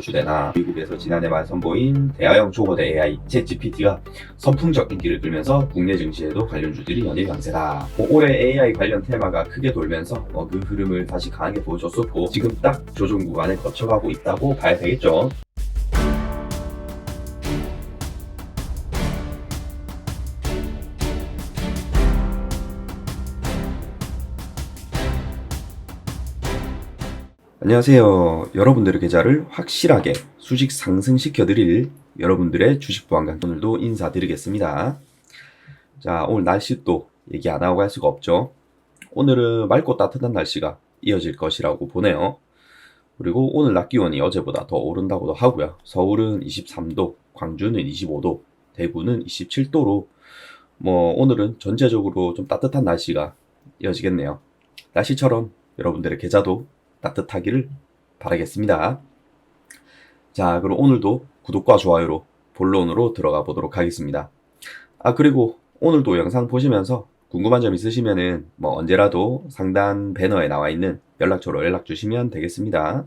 주되나 미국에서 지난해 말 선보인 대화형 초거대 AI 챗GPT가 선풍적 인기를 끌면서 국내 증시에도 관련 주들이 연일 강세다. 뭐 올해 AI 관련 테마가 크게 돌면서 뭐그 흐름을 다시 강하게 보여줬었고 지금 딱 조정 구간을 거쳐가고 있다고 봐야 되겠죠. 안녕하세요. 여러분들의 계좌를 확실하게 수직 상승시켜 드릴 여러분들의 주식 보안관 오늘도 인사드리겠습니다. 자, 오늘 날씨 또 얘기 안 하고 할 수가 없죠. 오늘은 맑고 따뜻한 날씨가 이어질 것이라고 보네요. 그리고 오늘 낮 기온이 어제보다 더 오른다고도 하고요. 서울은 23도, 광주는 25도, 대구는 27도로 뭐 오늘은 전체적으로 좀 따뜻한 날씨가 이어지겠네요. 날씨처럼 여러분들의 계좌도 따뜻하기를 바라겠습니다. 자, 그럼 오늘도 구독과 좋아요로 본론으로 들어가 보도록 하겠습니다. 아, 그리고 오늘도 영상 보시면서 궁금한 점 있으시면은 뭐 언제라도 상단 배너에 나와 있는 연락처로 연락 주시면 되겠습니다.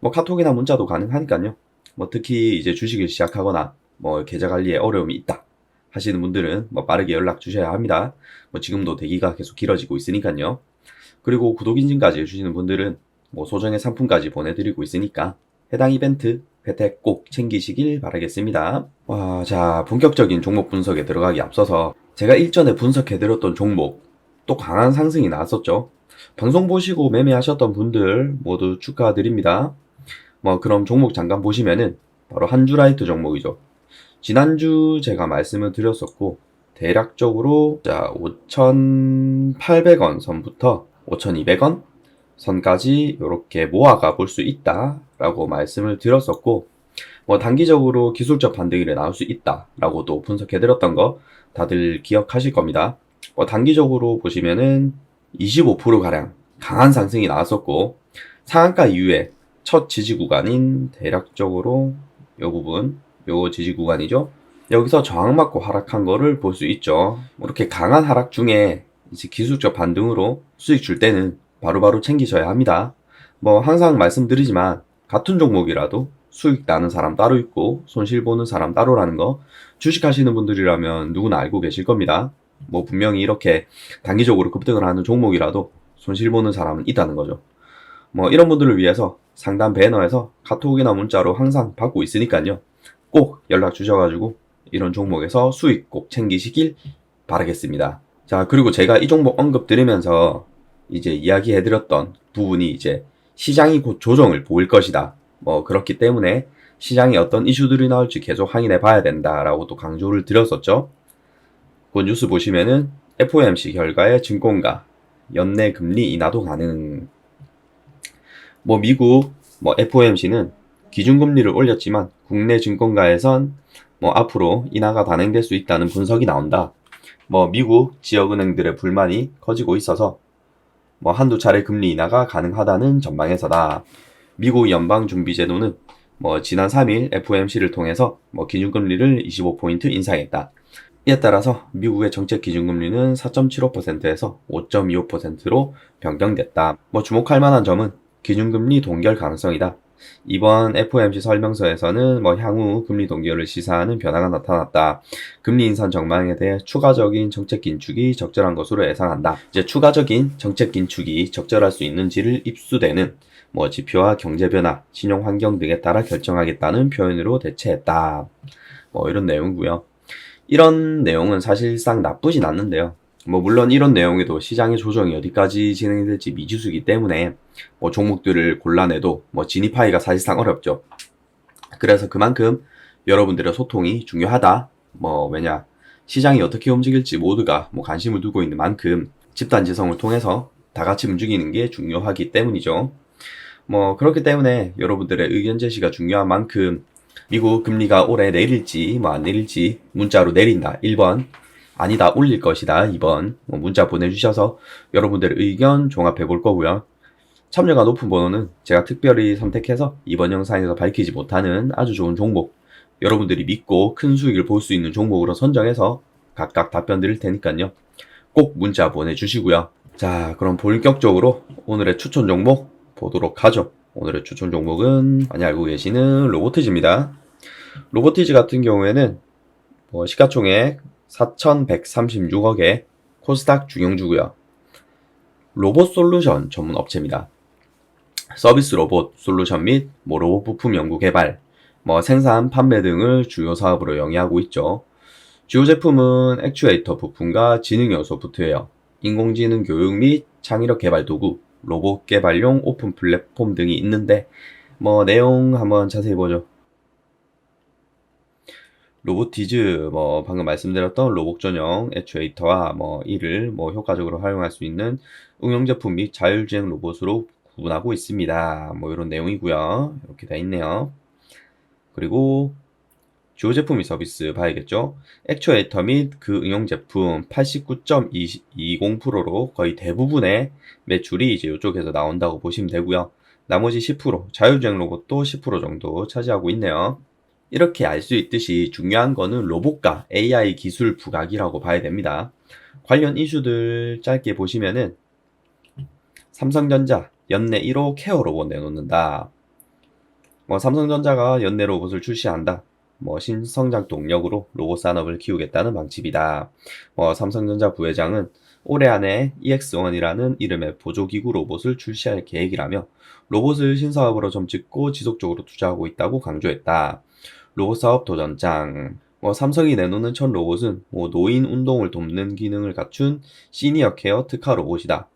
뭐 카톡이나 문자도 가능하니까요. 뭐 특히 이제 주식을 시작하거나 뭐 계좌 관리에 어려움이 있다 하시는 분들은 뭐 빠르게 연락 주셔야 합니다. 뭐 지금도 대기가 계속 길어지고 있으니까요. 그리고 구독 인증까지 해주시는 분들은 뭐 소정의 상품까지 보내드리고 있으니까 해당 이벤트 혜택 꼭 챙기시길 바라겠습니다. 와, 자, 본격적인 종목 분석에 들어가기 앞서서 제가 일전에 분석해드렸던 종목 또 강한 상승이 나왔었죠. 방송 보시고 매매하셨던 분들 모두 축하드립니다. 뭐 그럼 종목 잠깐 보시면은 바로 한주라이트 종목이죠. 지난주 제가 말씀을 드렸었고 대략적으로 자 5,800원 선부터 5,200원 선까지 이렇게 모아가 볼 수 있다라고 말씀을 드렸었고 뭐 단기적으로 기술적 반등이 나올 수 있다라고도 분석해 드렸던 거 다들 기억하실 겁니다. 뭐 단기적으로 보시면은 25% 가량 강한 상승이 나왔었고 상한가 이후에 첫 지지 구간인 대략적으로 이 부분 요 지지 구간이죠. 여기서 저항 맞고 하락한 거를 볼 수 있죠. 뭐 이렇게 강한 하락 중에 이제 기술적 반등으로 수익 줄 때는 바로바로 챙기셔야 합니다. 뭐 항상 말씀드리지만 같은 종목이라도 수익 나는 사람 따로 있고 손실 보는 사람 따로라는 거 주식 하시는 분들이라면 누구나 알고 계실 겁니다. 뭐 분명히 이렇게 단기적으로 급등을 하는 종목이라도 손실 보는 사람은 있다는 거죠. 뭐 이런 분들을 위해서 상단 배너에서 카톡이나 문자로 항상 받고 있으니까요. 꼭 연락 주셔가지고 이런 종목에서 수익 꼭 챙기시길 바라겠습니다. 자, 그리고 제가 이 종목 언급 드리면서 이제 이야기해드렸던 부분이 이제 시장이 곧 조정을 보일 것이다. 뭐 그렇기 때문에 시장에 어떤 이슈들이 나올지 계속 확인해 봐야 된다라고 또 강조를 드렸었죠. 그 뉴스 보시면은 FOMC 결과에 증권가 연내 금리 인하도 가능. 뭐 미국 뭐 FOMC는 기준금리를 올렸지만 국내 증권가에선 뭐 앞으로 인하가 단행될 수 있다는 분석이 나온다. 뭐 미국 지역은행들의 불만이 커지고 있어서 뭐 한두 차례 금리 인하가 가능하다는 전망에서다. 미국 연방준비제도는 뭐 지난 3일 FOMC를 통해서 뭐 기준금리를 25포인트 인상했다. 이에 따라서 미국의 정책 기준금리는 4.75%에서 5.25%로 변경됐다. 뭐 주목할 만한 점은 기준금리 동결 가능성이다. 이번 FOMC 설명서에서는 뭐 향후 금리 동결을 시사하는 변화가 나타났다. 금리 인상 전망에 대해 추가적인 정책 긴축이 적절한 것으로 예상한다. 이제 추가적인 정책 긴축이 적절할 수 있는지를 입수되는 뭐 지표와 경제 변화, 신용 환경 등에 따라 결정하겠다는 표현으로 대체했다. 뭐 이런 내용이고요. 이런 내용은 사실상 나쁘진 않는데요. 뭐 물론 이런 내용에도 시장의 조정이 어디까지 진행이 될지 미지수이기 때문에 뭐 종목들을 골라내도 뭐 진입하기가 사실상 어렵죠. 그래서 그만큼 여러분들의 소통이 중요하다. 뭐 왜냐 시장이 어떻게 움직일지 모두가 뭐 관심을 두고 있는 만큼 집단 지성을 통해서 다 같이 움직이는 게 중요하기 때문이죠. 뭐 그렇기 때문에 여러분들의 의견 제시가 중요한 만큼 미국 금리가 올해 내릴지 뭐 안 내릴지 문자로 내린다 1번 아니다 올릴 것이다 2번. 뭐 문자 보내주셔서 여러분들의 의견 종합해 볼 거고요. 참여가 높은 번호는 제가 특별히 선택해서 이번 영상에서 밝히지 못하는 아주 좋은 종목 여러분들이 믿고 큰 수익을 볼 수 있는 종목으로 선정해서 각각 답변 드릴 테니까요. 꼭 문자 보내주시고요. 자 그럼 본격적으로 오늘의 추천 종목 보도록 하죠. 오늘의 추천 종목은 많이 알고 계시는 로보티즈입니다. 로보티즈 같은 경우에는 뭐 시가총액 4,136억의 코스닥 중형주고요. 로봇 솔루션 전문 업체입니다. 서비스 로봇 솔루션 및 뭐 로봇 부품 연구 개발, 뭐 생산, 판매 등을 주요 사업으로 영위하고 있죠. 주요 제품은 액추에이터 부품과 지능 요소 부트웨어, 인공지능 교육 및 창의력 개발 도구, 로봇 개발용 오픈 플랫폼 등이 있는데 뭐 내용 한번 자세히 보죠. 로보티즈 뭐 방금 말씀드렸던 로봇 전용 액추에이터와 뭐 이를 뭐 효과적으로 활용할 수 있는 응용 제품 및 자율주행 로봇으로 구분하고 있습니다. 뭐 이런 내용이고요. 이렇게 돼 있네요. 그리고 주요 제품 및 서비스 봐야겠죠. 액추에이터 및 그 응용 제품 89.20%로 거의 대부분의 매출이 이제 이쪽에서 나온다고 보시면 되고요. 나머지 10% 자율주행 로봇도 10% 정도 차지하고 있네요. 이렇게 알 수 있듯이 중요한 거는 로봇과 AI 기술 부각이라고 봐야 됩니다. 관련 이슈들 짧게 보시면은 삼성전자 연내 1호 케어 로봇 내놓는다. 뭐 삼성전자가 연내 로봇을 출시한다. 뭐 신성장 동력으로 로봇 산업을 키우겠다는 방침이다. 뭐 삼성전자 부회장은 올해 안에 EX1이라는 이름의 보조기구 로봇을 출시할 계획이라며 로봇을 신사업으로 점찍고 지속적으로 투자하고 있다고 강조했다. 로봇 사업 도전장. 뭐 삼성이 내놓는 첫 로봇은 뭐 노인 운동을 돕는 기능을 갖춘 시니어 케어 특화 로봇이다.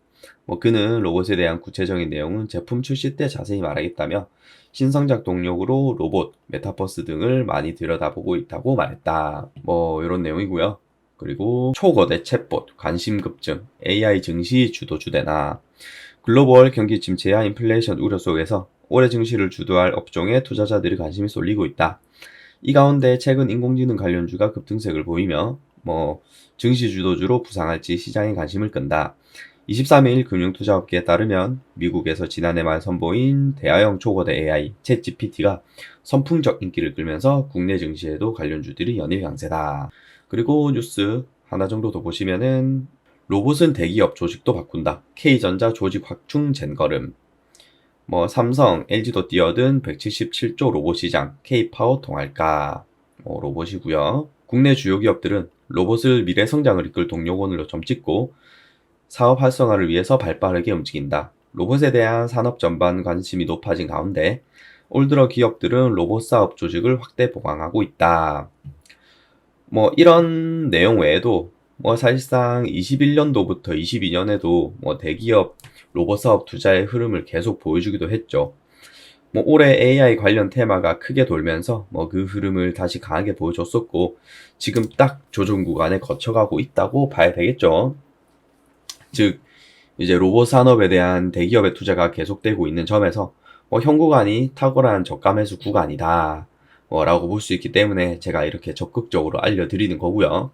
뭐 그는 로봇에 대한 구체적인 내용은 제품 출시 때 자세히 말하겠다며 신성장 동력으로 로봇, 메타버스 등을 많이 들여다보고 있다고 말했다. 뭐 이런 내용이고요. 그리고 초거대 챗봇, 관심 급증, AI 증시 주도 주대나 글로벌 경기 침체와 인플레이션 우려 속에서 올해 증시를 주도할 업종에 투자자들의 관심이 쏠리고 있다. 이 가운데 최근 인공지능 관련주가 급등세를 보이며 뭐 증시 주도주로 부상할지 시장에 관심을 끈다. 23일 금융투자업계에 따르면 미국에서 지난해 말 선보인 대화형 초거대 AI 챗GPT가 선풍적 인기를 끌면서 국내 증시에도 관련주들이 연일 강세다. 그리고 뉴스 하나 정도 더 보시면은 로봇은 대기업 조직도 바꾼다. K전자 조직 확충 젠걸음. 뭐 삼성, LG도 뛰어든 177조 로봇 시장, K파워 동할까. 뭐 로봇이고요. 국내 주요 기업들은 로봇을 미래 성장을 이끌 동력원으로 점찍고 사업 활성화를 위해서 발빠르게 움직인다. 로봇에 대한 산업 전반 관심이 높아진 가운데 올 들어 기업들은 로봇 사업 조직을 확대 보강하고 있다. 뭐 이런 내용 외에도 뭐 사실상 21년도부터 22년에도 뭐 대기업 로봇 사업 투자의 흐름을 계속 보여주기도 했죠. 뭐 올해 AI 관련 테마가 크게 돌면서 뭐 그 흐름을 다시 강하게 보여줬었고 지금 딱 조정 구간에 거쳐가고 있다고 봐야 되겠죠. 즉 이제 로봇 산업에 대한 대기업의 투자가 계속되고 있는 점에서 뭐 현 구간이 탁월한 저가 매수 구간이다. 뭐 라고 볼 수 있기 때문에 제가 이렇게 적극적으로 알려드리는 거고요.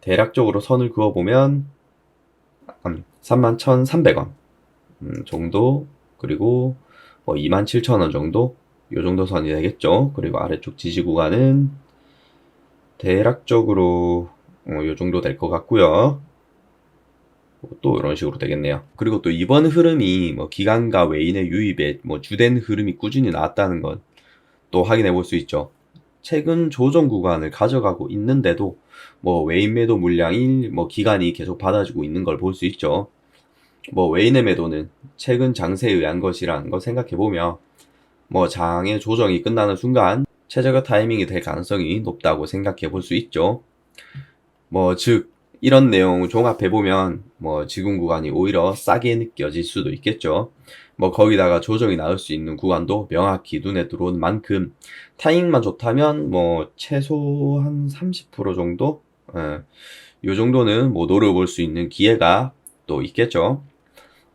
대략적으로 선을 그어보면 31,300원 음, 정도 그리고 뭐 27,000원 정도 요 정도 선이 되겠죠. 그리고 아래쪽 지지 구간은 대략적으로 어, 요 정도 될 것 같고요. 또 이런 식으로 되겠네요. 그리고 또 이번 흐름이 뭐 기관과 외인의 유입에 뭐 주된 흐름이 꾸준히 나왔다는 건 또 확인해 볼 수 있죠. 최근 조정 구간을 가져가고 있는데도 뭐 외인 매도 물량이 뭐 기간이 계속 받아주고 있는 걸 볼 수 있죠. 뭐 외인의 매도는 최근 장세에 의한 것이라는 걸 생각해 보며 뭐 장의 조정이 끝나는 순간 최저가 타이밍이 될 가능성이 높다고 생각해 볼 수 있죠. 뭐 즉 이런 내용 종합해 보면 뭐 지금 구간이 오히려 싸게 느껴질 수도 있겠죠. 뭐 거기다가 조정이 나올 수 있는 구간도 명확히 눈에 들어온 만큼 타이밍만 좋다면 뭐 최소 한 30% 정도 예, 요 정도는 뭐 노려볼 수 있는 기회가 또 있겠죠.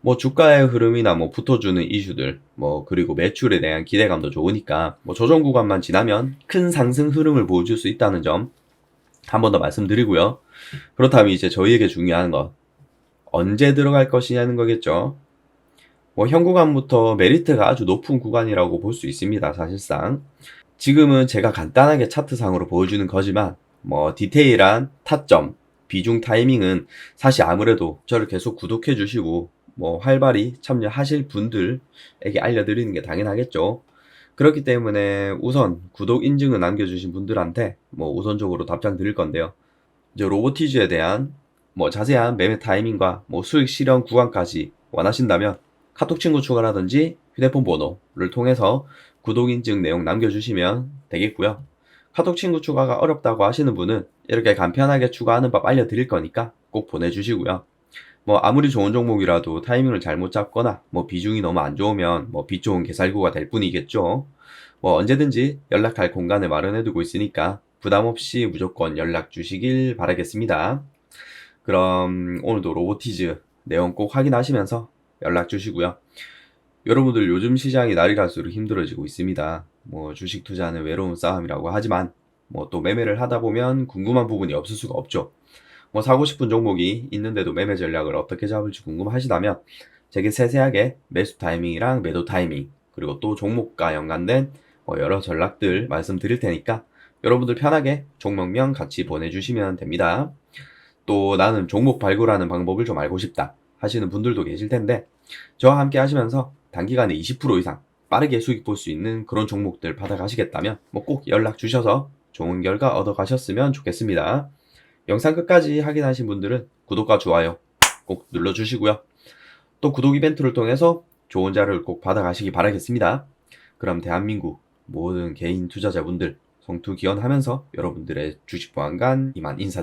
뭐 주가의 흐름이나 뭐 붙어주는 이슈들 뭐 그리고 매출에 대한 기대감도 좋으니까 뭐 조정 구간만 지나면 큰 상승 흐름을 보여줄 수 있다는 점 한 번 더 말씀드리고요. 그렇다면 이제 저희에게 중요한 건 언제 들어갈 것이냐는 거겠죠. 뭐 현 구간부터 메리트가 아주 높은 구간이라고 볼 수 있습니다. 사실상 지금은 제가 간단하게 차트상으로 보여주는 거지만 뭐 디테일한 타점, 비중 타이밍은 사실 아무래도 저를 계속 구독해 주시고 뭐 활발히 참여하실 분들에게 알려드리는 게 당연하겠죠. 그렇기 때문에 우선 구독 인증을 남겨주신 분들한테 뭐 우선적으로 답장 드릴 건데요. 이제 로보티즈에 대한 뭐 자세한 매매 타이밍과 뭐 수익 실현 구간까지 원하신다면 카톡 친구 추가라든지 휴대폰 번호를 통해서 구독 인증 내용 남겨주시면 되겠고요. 카톡 친구 추가가 어렵다고 하시는 분은 이렇게 간편하게 추가하는 법 알려드릴 거니까 꼭 보내주시고요. 뭐 아무리 좋은 종목이라도 타이밍을 잘못 잡거나 뭐 비중이 너무 안 좋으면 뭐빛 좋은 개살구가 될 뿐이겠죠. 뭐 언제든지 연락할 공간을 마련해 두고 있으니까 부담 없이 무조건 연락 주시길 바라겠습니다. 그럼 오늘도 로보티즈 내용 꼭 확인하시면서 연락 주시고요. 여러분들 요즘 시장이 날이 갈수록 힘들어지고 있습니다. 뭐 주식 투자는 외로운 싸움이라고 하지만 뭐 또 매매를 하다 보면 궁금한 부분이 없을 수가 없죠. 뭐 사고 싶은 종목이 있는데도 매매 전략을 어떻게 잡을지 궁금하시다면 제게 세세하게 매수 타이밍이랑 매도 타이밍 그리고 또 종목과 연관된 뭐 여러 전략들 말씀드릴 테니까 여러분들 편하게 종목명 같이 보내주시면 됩니다. 또 나는 종목 발굴하는 방법을 좀 알고 싶다 하시는 분들도 계실 텐데 저와 함께 하시면서 단기간에 20% 이상 빠르게 수익 볼 수 있는 그런 종목들 받아가시겠다면 뭐 꼭 연락 주셔서 좋은 결과 얻어 가셨으면 좋겠습니다. 영상 끝까지 확인하신 분들은 구독과 좋아요 꼭 눌러주시고요. 또 구독 이벤트를 통해서 좋은 자료를 꼭 받아가시기 바라겠습니다. 그럼 대한민국 모든 개인 투자자분들 성투 기원하면서 여러분들의 주식 보안관 이만 인사